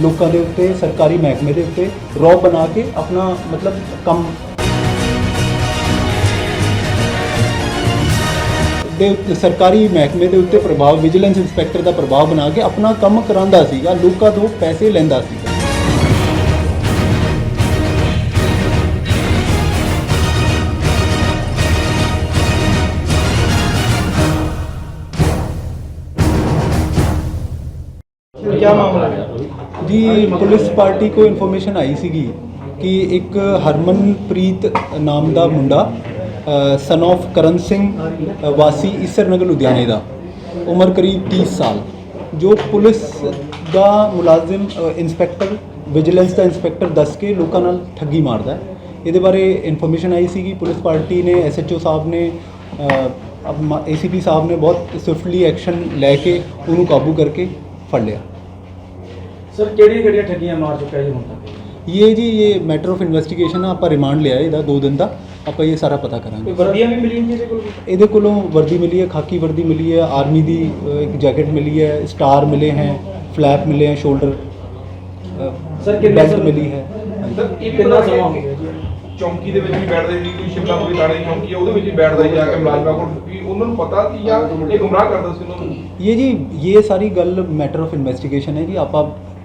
ਲੋਕਾਂ ਦੇ ਉੱਤੇ, ਸਰਕਾਰੀ ਮਹਿਕਮੇ ਦੇ ਉੱਤੇ ਰੌਬ ਬਣਾ ਕੇ ਆਪਣਾ ਮਤਲਬ ਕੰਮ ਦੇ ਸਰਕਾਰੀ ਮਹਿਕਮੇ ਦੇ ਉੱਤੇ ਪ੍ਰਭਾਵ, ਵਿਜੀਲੈਂਸ ਇੰਸਪੈਕਟਰ ਦਾ ਪ੍ਰਭਾਵ ਬਣਾ ਕੇ ਆਪਣਾ ਕੰਮ ਕਰਾਂਦਾ ਸੀਗਾ, ਲੋਕਾਂ ਤੋਂ ਪੈਸੇ ਲੈਂਦਾ ਸੀ ਕੀ ਮਾਮਲਾ? ਜੀ ਪੁਲਿਸ ਪਾਰਟੀ ਕੋ ਇਨਫੋਰਮੇਸ਼ਨ ਆਈ ਸੀਗੀ ਕਿ ਇੱਕ ਹਰਮਨਪ੍ਰੀਤ ਨਾਮ ਦਾ ਮੁੰਡਾ ਸਨ of ਕਰਨ ਸਿੰਘ ਵਾਸੀ ਈਸਰ ਨਗਰ ਲੁਧਿਆਣੇ ਦਾ ਉਮਰ ਕਰੀਬ 30 ਸਾਲ ਜੋ ਪੁਲਿਸ ਦਾ ਮੁਲਾਜ਼ਮ ਅ, ਇੰਸਪੈਕਟਰ ਵਿਜੀਲੈਂਸ ਦਾ ਇੰਸਪੈਕਟਰ ਦੱਸ ਕੇ ਲੋਕਾਂ ਨਾਲ ਠੱਗੀ ਮਾਰਦਾ ਹੈ। ਇਹਦੇ ਬਾਰੇ ਇਨਫੋਰਮੇਸ਼ਨ ਆਈ ਸੀਗੀ ਪੁਲਿਸ ਪਾਰਟੀ ਨੇ ਐਸਐਚਓ ਸਾਹਿਬ ਨੇ ਏਸੀਪੀ ਸਾਹਿਬ ਨੇ ਬਹੁਤ ਸਵਿਫਟਲੀ ਐਕਸ਼ਨ ਲੈ ਕੇ ਉਹਨੂੰ ਕਾਬੂ ਕਰਕੇ ਫੜ ਲਿਆ। ਸਰ ਕਿਹੜੀ ਕਿਹੜੀਆਂ ਠੱਗੀਆਂ ਮਾਰ ਚੁੱਕਾ ਜੀ ਹੁਣ ਤੱਕ? ਇਹ ਜੀ ਇਹ ਮੈਟਰ ਆਫ ਇਨਵੈਸਟੀਗੇਸ਼ਨ ਆ ਆਪਾਂ ਰਿਮਾਂਡ ਲਿਆ ਇਹਦਾ 2 ਦਿਨ ਦਾ। ਆਪਾਂ ਇਹ ਸਾਰਾ ਪਤਾ ਕੋਈ ਕਰਾਂਗੇ ਵਰਦੀਆਂ ਵੀ ਮਿਲੀਆਂ ਜੀ ਇਹਦੇ ਕੋਲ? ਇਹਦੇ ਕੋਲੋਂ ਵਰਦੀ ਮਿਲੀ ਹੈ ਖਾਕੀ ਵਰਦੀ ਮਿਲੀ ਹੈ ਆਰਮੀ ਦੀ ਅ, ਇੱਕ ਜੈਕਟ ਮਿਲੀ ਹੈ ਸਟਾਰ ਮਿਲੇ ਹੈ ਫਲੈਪ ਮਿਲੇ ਹੈ ਸ਼ੋਲਡਰ Sir, ਕਿੰਨੇ ਬੈਲਟ ਸਰ- ਮਿਲੀ ਹੈ। ਸਰ ਇਹ ਕਿੰਨਾ ਸਮਾਂ ਹੋ ਗਿਆ ਜੀ? ਚੌਂਕੀ ਦੇ ਵਿੱਚ ਵੀ ਬੈਠਦੇ ਸੀ ਕੋਈ ਸ਼ਿਮਲਾ ਥਾਣੇ ਦੀ ਚੌਂਕੀ ਹੈ ਉਹਦੇ ਵਿੱਚ ਵੀ ਬੈਠਦਾ ਸੀ ਜਾ ਕੇ ਮੁਲਾਜ਼ਮਾਂ ਕੋਲ ਵੀ ਉਹਨਾਂ ਨੂੰ ਪਤਾ ਸੀ ਜਾਂ ਇਹ ਗੁੰਮਰਾਹ ਕਰਦਾ ਸੀ ਉਹਨਾਂ ਨੂੰ? ਇਹ ਜੀ ਇਹ ਸਾਰੀ ਗੱਲ ਮੈਟਰ ਆਫ ਇਨਵੈਸਟੀਗੇਸ਼ਨ ਹੈ ਜੀ ਆਪਾਂ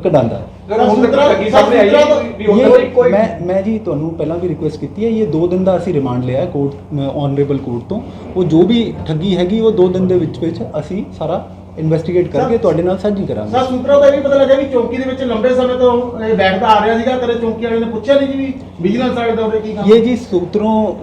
ਕਢਾਉਂਦਾ ਹੈ ਸਰ ਹੁਣ ਤੱਕ ਠੱਗੀ ਸਾਹਮਣੇ ਆਈ ਹੈ ਵੀ ਉਹਨਾਂ ਇਹ ਦੀ ਕੋਈ ਮੈਂ ਮੈਂ ਜੀ ਤੁਹਾਨੂੰ ਪਹਿਲਾਂ ਵੀ ਰਿਕੁਐਸਟ ਕੀਤੀ ਹੈ ਇਹ 2 ਦਿਨ ਦਾ ਅਸੀਂ ਰਿਮਾਂਡ ਲਿਆ ਹੈ ਕੋਰਟ ਆਨਰੇਬਲ ਕੋਰਟ ਤੋਂ। ਉਹ ਜੋ ਵੀ ਠੱਗੀ ਹੈਗੀ ਉਹ 2 ਦਿਨ ਦੇ ਵਿੱਚ ਵਿੱਚ ਅਸੀਂ ਸਾਰਾ ਇਨਵੈਸਟੀਗੇਟ ਕਰਕੇ ਤੁਹਾਡੇ ਨਾਲ ਸਾਂਝੀ ਕਰਾਂਗੇ। ਸਰ ਸੂਤਰਾਂ ਦਾ ਇਹ ਵੀ ਪਤਾ ਲੱਗਾ ਵੀ ਚੌਂਕੀ ਦੇ ਵਿੱਚ ਲੰਬੇ ਸਮੇਂ ਤੋਂ ਇਹ ਬੈਠਦਾ ਆ ਰਿਹਾ ਸੀਗਾ ਕਦੇ ਚੌਂਕੀ ਵਾਲੇ ਨੇ ਪੁੱਛਿਆ ਨਹੀਂ ਜੀ ਵੀ ਵਿਜੀਲੈਂਸ ਵਾਲੇ ਦਾ ਉਹਦੇ ਕੀ ਕੰਮ ਇਹ ਜੀ ਸੂਤਰੋਂ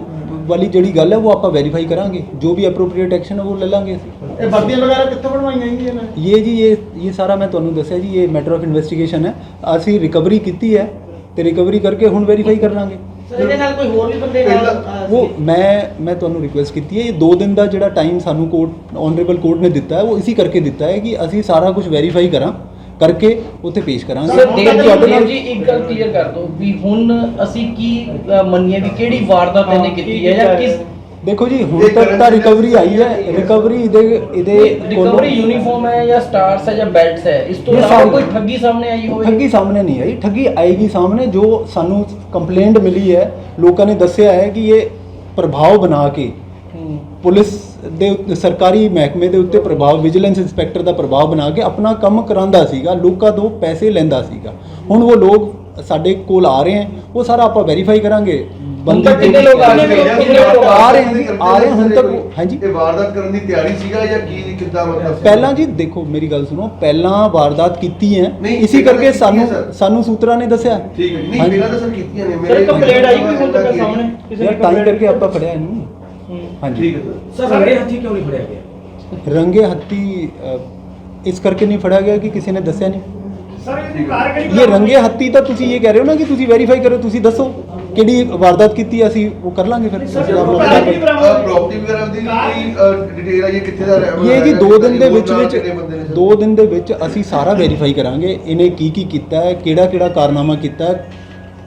ਵਾਲੀ ਜਿਹੜੀ ਗੱਲ ਹੈ ਉਹ ਆਪਾਂ ਵੈਰੀਫਾਈ ਕਰਾਂਗੇ। ਜੋ ਵੀ ਐਪਰੋਪ੍ਰੀਏਟ ਐਕਸ਼ਨ ਹੈ ਉਹ ਲੈ ਲਾਂਗੇ ਅਸੀਂ। ਇਹ ਵਰਦੀਆਂ ਵਗੈਰਾ ਕਿੱਥੋਂ ਬਣਵਾਈਆਂ ਜੀ ਇਹਨਾਂ ਨੇ? ਇਹ ਜੀ ਇਹ ਇਹ ਸਾਰਾ ਮੈਂ ਤੁਹਾਨੂੰ ਦੱਸਿਆ ਜੀ ਇਹ ਮੈਟਰ ਆਫ ਇਨਵੈਸਟੀਗੇਸ਼ਨ ਹੈ। ਅਸੀਂ ਰਿਕਵਰੀ ਕੀਤੀ ਹੈ ਤੇ ਰਿਕਵਰੀ ਕਰਕੇ ਹੁਣ ਵੈਰੀਫਾਈ ਕਰ ਲਾਂਗੇ। ਸਰ ਇਹਦੇ ਨਾਲ ਕੋਈ ਹੋਰ ਵੀ ਬੰਦੇ ਉਹ ਮੈਂ ਮੈਂ ਤੁਹਾਨੂੰ ਰਿਕੁਐਸਟ ਕੀਤੀ ਹੈ ਇਹ 2 ਦਿਨ ਦਾ ਜਿਹੜਾ ਟਾਈਮ ਸਾਨੂੰ ਕੋਰਟ ਆਨਰੇਬਲ ਕੋਰਟ ਨੇ ਦਿੱਤਾ ਹੈ ਉਹ ਇਸੇ ਕਰਕੇ ਦਿੱਤਾ ਹੈ ਕਿ ਅਸੀਂ ਸਾਰਾ ਕੁਝ ਵੈਰੀਫਾਈ ਕਰਾਂ ਕਰਕੇ ਉੱਥੇ ਪੇਸ਼ ਕਰਾਂਗੇ। ਸਰ ਦੇਵ ਜੀ ਦੇਵ ਨਾਲ- ਜੀ ਇੱਕ ਗੱਲ ਕਲੀਅਰ ਕਰ ਦਿਓ ਵੀ ਹੁਣ ਅਸੀਂ ਕੀ ਅ, ਮੰਨੀਏ ਵੀ ਕਿਹੜੀ ਵਾਰਦਾਤ ਇਹਨੇ ਕੀਤੀ ਹੈ ਜਾਂ ਕਿਸ ਦੇਖੋ ਜੀ ਹੁਣ ਤੱਕ ਤਾਂ ਰਿਕਵਰੀ ਆਈ ਹੈ ਰਿਕਵਰੀ ਇਹਦੇ ਇਹਦੇ ਰਿਕਵਰੀ ਯੂਨੀਫਾਰਮ ਹੈ ਜਾਂ ਸਟਾਰਸ ਹੈ ਜਾਂ ਬੈਲਟਸ ਹੈ ਇਸ ਤੋਂ ਇਲਾਵਾ ਕੋਈ ਠੱਗੀ ਸਾਹਮਣੇ ਆਈ ਹੋਵੇ। ਠੱਗੀ ਸਾਹਮਣੇ ਨਹੀਂ ਆਈ। ਠੱਗੀ ਆਏਗੀ ਸਾਹਮਣੇ ਜੋ ਸਾਨੂੰ ਕੰਪਲੇਂਟ ਮਿਲੀ ਹੈ ਲੋਕਾਂ ਨੇ ਦੱਸਿਆ ਹੈ ਕਿ ਇਹ ਪ੍ਰਭਾਵ ਬਣਾ ਕੇ। ਪੁਲਿਸ ਦੇ ਸਰਕਾਰੀ ਮਹਿਕਮੇ ਦੇ ਉੱਤੇ ਪ੍ਰਭਾਵ ਵਿਜੀਲੈਂਸ ਇੰਸਪੈਕਟਰ ਦਾ ਪ੍ਰਭਾਵ ਬਣਾ ਕੇ ਆਪਣਾ ਕੰਮ ਕਰਾਉਂਦਾ ਸੀਗਾ ਲੋਕਾਂ ਤੋਂ ਪੈਸੇ ਲੈਂਦਾ ਸੀਗਾ। ਹੁਣ ਉਹ ਲੋਕ ਸਾਡੇ ਕੋਲ ਆ ਰਹੇ ਹਨ ਉਹ ਸਾਰਾ ਆਪਾਂ ਵੈਰੀਫਾਈ ਕਰਾਂਗੇ। ਹੁਣ ਤੱਕ ਕਿੰਨੇ ਲੋਕ ਆ ਗਏ? ਕਿੰਨੇ ਲੋਕ ਆ ਰਹੇ ਆ ਰਹੇ ਹੁਣ ਤੱਕ ਹਾਂਜੀ। ਇਹ ਵਾਰਦਾਤ ਕਰਨ ਦੀ ਤਿਆਰੀ ਸੀਗਾ ਜਾਂ ਕੀ ਕਿੱਦਾਂ ਮਤਲਬ ਸੀ? ਪਹਿਲਾਂ ਜੀ ਦੇਖੋ ਮੇਰੀ ਗੱਲ ਸੁਣੋ ਪਹਿਲਾਂ ਵਾਰਦਾਤ ਕੀਤੀ ਹੈ। ਨਹੀਂ, ਇਸੇ ਪਹਿਲਾਂ ਕਰਕੇ ਕੀਤੀ ਸਾਨੂੰ ਸਰ। ਸਾਨੂੰ ਸੂਤਰਾਂ ਨੇ ਦੱਸਿਆ। ਠੀਕ ਹੈ ਜੀ। ਨਹੀਂ ਹਾਂਜੀ। ਪਹਿਲਾਂ ਤਾਂ ਸਰ ਕੀਤੀਆਂ ਨੇ। ਸਰ ਕੰਪਲੇਂਟ ਆਈ ਕੋਈ ਹੁਣ ਤੱਕ ਸਾਹਮਣੇ। ਕਿਸੇ ਯਾਰ complaint? ਕਰਕੇ ਆਪਾਂ ਫੜਿਆ ਇਹਨੂੰ। ਹੂੰ। ਹਾਂਜੀ। ਠੀਕ ਹੈ ਸਰ। ਸਰ ਰੰਗੇ ਹੱਥੀ ਕਿਉਂ ਨਹੀਂ ਫੜਿਆ ਗਿਆ? ਰੰਗੇ ਹੱਤੀ ਅ, ਇਸ ਕਰਕੇ ਨਹੀਂ ਫੜਿਆ ਗਿਆ ਕਿ ਕਿਸੇ ਨੇ ਦੱਸਿਆ ਨਹੀਂ। ਸਰ ਇਹਦੀ ਕਾਰ ਕਿਹੜੀ ਇਹ ਰੰਗੇ ਹੱਤੀ ਤਾਂ ਤੁਸੀਂ ਇਹ ਕਹਿ ਰਹੇ ਹੋ ਨਾ ਕਿ ਤੁਸੀਂ ਵੈਰੀਫਾਈ ਕਰੋ ਤੁਸੀਂ ਦੱਸੋ। ਕਿਹੜੀ ਵਾਰਦਾਤ ਕੀਤੀ ਹੈ, ਅਸੀਂ ਉਹ ਕਰ ਲਾਂਗੇ ਫਿਰ? ਪ੍ਰਾਪਰਟੀ ਵਗੈਰਾ ਦੀ ਕੋਈ ਡਿਟੇਲ ਆਈ ਹੈ ਕਿੱਥੇ ਦਾ ਰਹਿ- ਇਹ ਜੀ 2 ਦਿਨ ਦੇ ਵਿੱਚ ਵਿੱਚ ਕਿੰਨੇ ਬੰਦੇ ਨੇ ਸਰ? 2 ਦਿਨ ਦੇ ਵਿੱਚ ਅਸੀਂ ਸਾਰਾ ਵੈਰੀਫਾਈ ਕਰਾਂਗੇ ਇਹਨੇ ਕੀ ਕੀ ਕੀਤਾ ਹੈ ਕਿਹੜਾ ਕਿਹੜਾ ਕਾਰਨਾਮਾ ਕੀਤਾ ਹੈ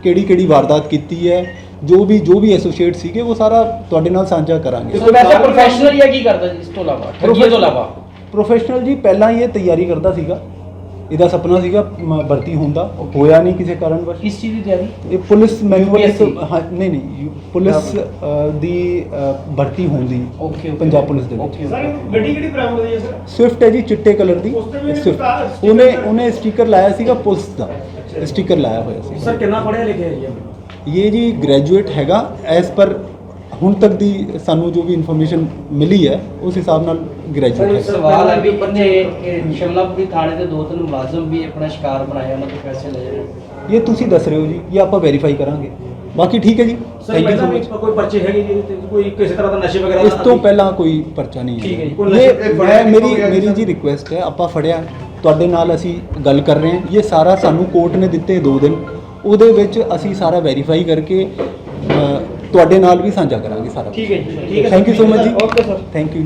ਕਿਹੜੀ ਕਿਹੜੀ ਵਾਰਦਾਤ ਕੀਤੀ ਹੈ ਜੋ ਵੀ ਜੋ ਵੀ ਐਸੋਸੀਏਟ ਸੀਗੇ ਉਹ ਸਾਰਾ ਤੁਹਾਡੇ ਨਾਲ ਸਾਂਝਾ ਕਰਾਂਗੇ। ਸੋ ਵੈਸੇ ਪ੍ਰੋਫੈਸ਼ਨਲ ਜਾਂ ਕੀ ਕਰਦਾ ਜੀ ਇਸ ਤੋਂ ਇਲਾਵਾ? ਠੱਗੀ ਤੋਂ ਇਲਾਵਾ? ਪ੍ਰੋਫੈਸ਼ਨਲ ਜੀ ਪਹਿਲਾਂ ਹੀ ਇਹ ਤਿਆਰੀ ਕਰਦਾ ਸੀਗਾ। ਇਹਦਾ ਸੁਪਨਾ ਸੀਗਾ ਮ, ਭਰਤੀ ਹੋਣ ਦਾ ਹੋਇਆ ਨਹੀਂ ਕਿਸੇ ਕਾਰਨ ਵਸ਼ ਕਿਸ ਚੀਜ਼ ਦੀ ਤਿਆਰੀ? ਇਹ ਪੁਲਿਸ ਮੈਨੂਅਲ ਇੱਕ UPSC? ਹਾਂ, ਨਹੀਂ ਨਹੀਂ ਯੂ- ਪੁਲਿਸ ਅ, ਦੀ ਅ, ਭਰਤੀ ਹੋਣ ਦੀ ਓਕੇ। ਪੰਜਾਬ ਪੁਲਿਸ ਦੇ ਵਿੱਚ। ਸਰ ਗੱਡੀ ਕਿਹੜੀ ਬਰਾਮਦ ਹੋਈ ਹੈ ਸਰ ਸਵਿਫਟ ਹੈ ਜੀ ਚਿੱਟੇ ਕਲਰ ਦੀ। ਉਸ ਤੇ ਵੀ Swift। ਸਟਾ- sticker ਉਹਨੇ। ਉਹਨੇ ਸਟicker ਲਾਇਆ ਸੀਗਾ ਪੁਲਿਸ ਦਾ। ਸਟicker ਲਾਇਆ ਹੋਇਆ ਸੀ ਸਰ ਕਿੰਨਾ ਪੜਿਆ ਲਿਖਿਆ ਹੈ? ਇਹ ਜੀ ਗ੍ਰੈਜੂਏਟ ਹੈਗਾ ਐਸ ਪਰ ਹੁਣ ਤੱਕ ਦੀ ਸਾਨੂੰ ਜੋ ਵੀ ਇਨਫੋਰਮੇਸ਼ਨ ਮਿਲੀ ਹੈ ਉਸ ਹਿਸਾਬ ਨਾਲ ਗ੍ਰੈਜੂਏਟ ਹੈ। ਸਵਾਲ ਹੈ ਵੀ ਇੱਥੇ ਸ਼ਿਮਲਾਪੁਰੀ ਥਾਣੇ ਦੇ ਦੋ ਤਿੰਨ ਮੁਲਾਜ਼ਮ ਵੀ ਆਪਣਾ ਸ਼ਿਕਾਰ ਬਣਾਇਆ ਉਹਨਾਂ ਤੋਂ ਪੈਸੇ ਲੈ ਰਹੇ ਇਹ ਤੁਸੀਂ ਦੱਸ ਰਹੇ ਹੋ ਜੀ ਇਹ ਆਪਾਂ ਵੈਰੀਫਾਈ ਕਰਾਂਗੇ। ਬਾਕੀ ਠੀਕ ਹੈ ਜੀ ਥੈਂਕ ਯੂ ਪਹਿਲਾਂ ਸੋ ਵੀ ਮਚ ਕੋਈ ਪਰਚੇ ਹੈਗੇ ਜੀ? ਕੋਈ ਕਿਸੇ ਤਰ੍ਹਾਂ ਦਾ ਨਸ਼ੇ ਵਗੈਰਾ ਇਸ ਦਾ ਤੋਂ ਪਹਿਲਾਂ ਕੋਈ ਪਰਚਾ ਨਹੀਂ ਠੀਕ ਹੈ ਜੀ, ਹੈ ਕੋਈ ਇਹ ਮੈਂ ਮੇਰੀ ਮੇਰੀ? ਜੀ ਰਿਕੁਐਸਟ ਹੈ ਆਪਾਂ ਫੜਿਆ ਤੁਹਾਡੇ ਨਾਲ ਅਸੀਂ ਗੱਲ ਕਰ ਰਹੇ ਹਾਂ। ਇਹ ਸਾਰਾ ਸਾਨੂੰ ਕੋਰਟ ਨੇ ਦਿੱਤੇ 2 ਦਿਨ। ਉਹਦੇ ਵਿੱਚ ਅਸੀਂ ਸਾਰਾ ਵੈਰੀਫਾਈ ਕਰਕੇ ਤੁਹਾਡੇ ਨਾਲ ਵੀ ਸਾਂਝਾ ਕਰਾਂਗੇ ਸਾਰਾ ਠੀਕ ਹੈ ਜੀ ਠੀਕ ਹੈ ਥੈਂਕ ਯੂ ਸੋ ਮਚ ਜੀ। Okay sir. Thank you